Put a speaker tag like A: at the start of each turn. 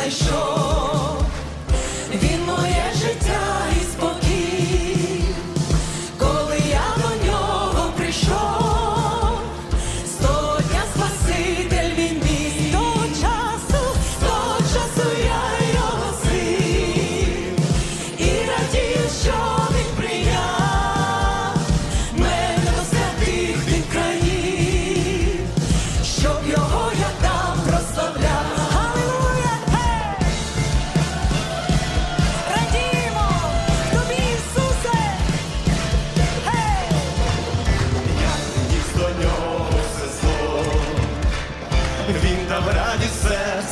A: знайшов,
B: Дав радість серце